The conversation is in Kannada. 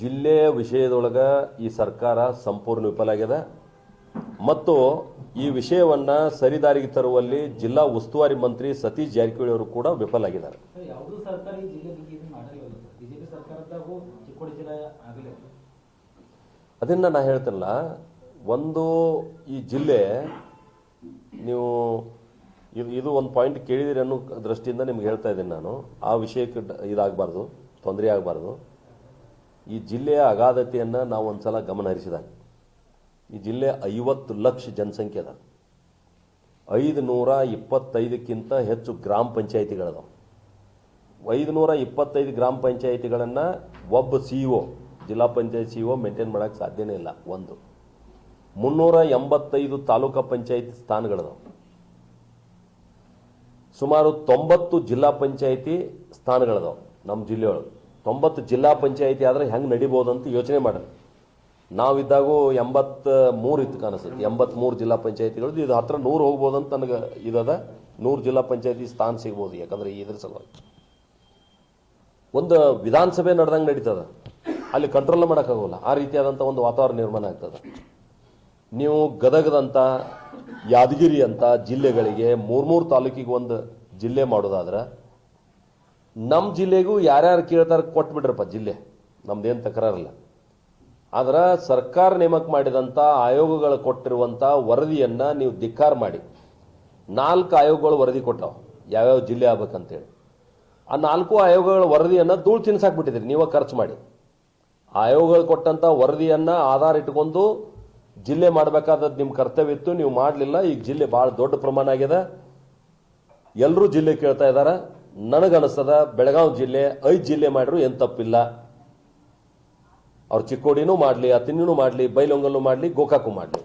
ಜಿಲ್ಲೆಯ ವಿಷಯದೊಳಗೆ ಈ ಸರ್ಕಾರ ಸಂಪೂರ್ಣ ವಿಫಲ ಆಗಿದೆ ಮತ್ತು ಈ ವಿಷಯವನ್ನ ಸರಿದಾರಿಗೆ ತರುವಲ್ಲಿ ಜಿಲ್ಲಾ ಉಸ್ತುವಾರಿ ಮಂತ್ರಿ ಸತೀಶ್ ಜಾರಕಿಹೊಳಿ ಅವರು ಕೂಡ ವಿಫಲ ಆಗಿದ್ದಾರೆ. ಅದನ್ನು ಸರ್ಕಾರ ಜಿಲ್ಲೆ ಬಗ್ಗೆ ಇದನ್ನ ಬಿಜೆಪಿ ಸರ್ಕಾರದಾಗೂ ಚಿಕ್ಕೋಡಿ ಜಿಲ್ಲೆ ಆಗಲಿಲ್ಲ. ಅದನ್ನ ನಾ ಹೇಳ್ತೇನಲ್ಲ ಒಂದು ಈ ಜಿಲ್ಲೆ ನೀವು ಇದು ಇದು ಒಂದು ಪಾಯಿಂಟ್ ಕೇಳಿದಿರಿ ಅನ್ನೋ ದೃಷ್ಟಿಯಿಂದ ನಿಮ್ಗೆ ಹೇಳ್ತಾ ಇದ್ದೀನಿ ನಾನು. ಆ ವಿಷಯಕ್ಕೆ ಇದಾಗಬಾರ್ದು ತೊಂದರೆ ಆಗಬಾರ್ದು. ಈ ಜಿಲ್ಲೆಯ ಅಗಾಧತೆಯನ್ನು ನಾವು ಒಂದ್ಸಲ ಗಮನ ಹರಿಸಿದಾಗ, ಈ ಜಿಲ್ಲೆ ಐವತ್ತು ಲಕ್ಷ ಜನಸಂಖ್ಯೆ ಅದ. ಐದು ನೂರ ಇಪ್ಪತ್ತೈದಕ್ಕಿಂತ ಹೆಚ್ಚು ಗ್ರಾಮ ಪಂಚಾಯಿತಿಗಳದಾವೆ. ಐದು ನೂರ ಇಪ್ಪತ್ತೈದು ಗ್ರಾಮ ಪಂಚಾಯಿತಿಗಳನ್ನು ಒಬ್ಬ ಸಿ ಒ ಜಿಲ್ಲಾ ಪಂಚಾಯತ್ ಸಿ ಒ ಮೇಂಟೈನ್ ಮಾಡೋಕ್ಕೆ ಸಾಧ್ಯನೇ ಇಲ್ಲ, ಒಂದು. ಮುನ್ನೂರ ಎಂಬತ್ತೈದು ತಾಲೂಕಾ ಪಂಚಾಯಿತಿ ಸ್ಥಾನಗಳದಾವೆ. ಸುಮಾರು ತೊಂಬತ್ತು ಜಿಲ್ಲಾ ಪಂಚಾಯಿತಿ ಸ್ಥಾನಗಳದಾವೆ ನಮ್ಮ ಜಿಲ್ಲೆಯೊಳಗೆ. ತೊಂಬತ್ತು ಜಿಲ್ಲಾ ಪಂಚಾಯಿತಿ ಆದ್ರೆ ಹೆಂಗೆ ನಡಿಬೋದು ಅಂತ ಯೋಚನೆ ಮಾಡಿದೆ ನಾವಿದ್ದಾಗೂ ಎಂಬತ್ತ ಮೂರು ಇತ್ತು ಕಾಣಿಸುತ್ತೆ. ಎಂಬತ್ಮೂರು ಜಿಲ್ಲಾ ಪಂಚಾಯತಿಗಳು ಇದು ಹತ್ರ ನೂರು ಹೋಗ್ಬೋದು ಅಂತ ನನಗೆ ಇದದ. ನೂರು ಜಿಲ್ಲಾ ಪಂಚಾಯತಿ ಸ್ಥಾನ ಸಿಗ್ಬೋದು ಯಾಕಂದ್ರೆ ಇದ್ರ ಸಲುವಾಗಿ. ಒಂದು ವಿಧಾನಸಭೆ ನಡೆದಂಗೆ ನಡೀತದೆ. ಅಲ್ಲಿ ಕಂಟ್ರೋಲ್ ಮಾಡೋಕ್ಕಾಗೋಲ್ಲ. ಆ ರೀತಿಯಾದಂಥ ಒಂದು ವಾತಾವರಣ ನಿರ್ಮಾಣ ಆಗ್ತದೆ. ನೀವು ಗದಗದಂಥ ಯಾದಗಿರಿ ಅಂತ ಜಿಲ್ಲೆಗಳಿಗೆ ಮೂರ್ಮೂರು ತಾಲೂಕಿಗೆ ಒಂದು ಜಿಲ್ಲೆ ಮಾಡೋದಾದ್ರೆ ನಮ್ಮ ಜಿಲ್ಲೆಗೂ ಯಾರ್ಯಾರು ಕೇಳ್ತಾರೆ ಕೊಟ್ಬಿಡ್ರಪ್ಪ ಜಿಲ್ಲೆ. ನಮ್ದೇನು ತಕರಾರಿಲ್ಲ. ಆದ್ರೆ ಸರ್ಕಾರ ನೇಮಕ ಮಾಡಿದಂಥ ಆಯೋಗಗಳು ಕೊಟ್ಟಿರುವಂಥ ವರದಿಯನ್ನು ನೀವು ಧಿಕ್ಕಾರ ಮಾಡಿ. ನಾಲ್ಕು ಆಯೋಗಗಳು ವರದಿ ಕೊಟ್ಟವು. ಯಾವ್ಯಾವ ಜಿಲ್ಲೆ ಆಗ್ಬೇಕಂತೇಳಿ. ಆ ನಾಲ್ಕು ಆಯೋಗಗಳ ವರದಿಯನ್ನು ಧೂಳು ತಿನ್ಸಾಕ್ಬಿಟ್ಟಿದ್ರಿ ನೀವೇ ಖರ್ಚು ಮಾಡಿ. ಆಯೋಗಗಳು ಕೊಟ್ಟಂಥ ವರದಿಯನ್ನು ಆಧಾರ ಇಟ್ಕೊಂಡು ಜಿಲ್ಲೆ ಮಾಡಬೇಕಾದದ್ದು ನಿಮ್ಮ ಕರ್ತವ್ಯ ಇತ್ತು, ನೀವು ಮಾಡಲಿಲ್ಲ. ಈಗ ಜಿಲ್ಲೆ ಭಾಳ ದೊಡ್ಡ ಪ್ರಮಾಣ ಆಗಿದೆ. ಎಲ್ಲರೂ ಜಿಲ್ಲೆ ಕೇಳ್ತಾ ಇದ್ದಾರೆ ನನಗನ್ನಿಸ್ತದ ಬೆಳಗಾವಿ ಜಿಲ್ಲೆ, ಐದು ಜಿಲ್ಲೆ ಮಾಡಿದ್ರು ಏನು ತಪ್ಪಿಲ್ಲ. ಅವ್ರು ಚಿಕ್ಕೋಡಿನೂ ಮಾಡಲಿ ತಿನ್ನೂ ಮಾಡಲಿ, ಬೈಲೊಂಗಲ್ಲೂ ಮಾಡಲಿ, ಗೋಕಾಕು ಮಾಡಲಿ.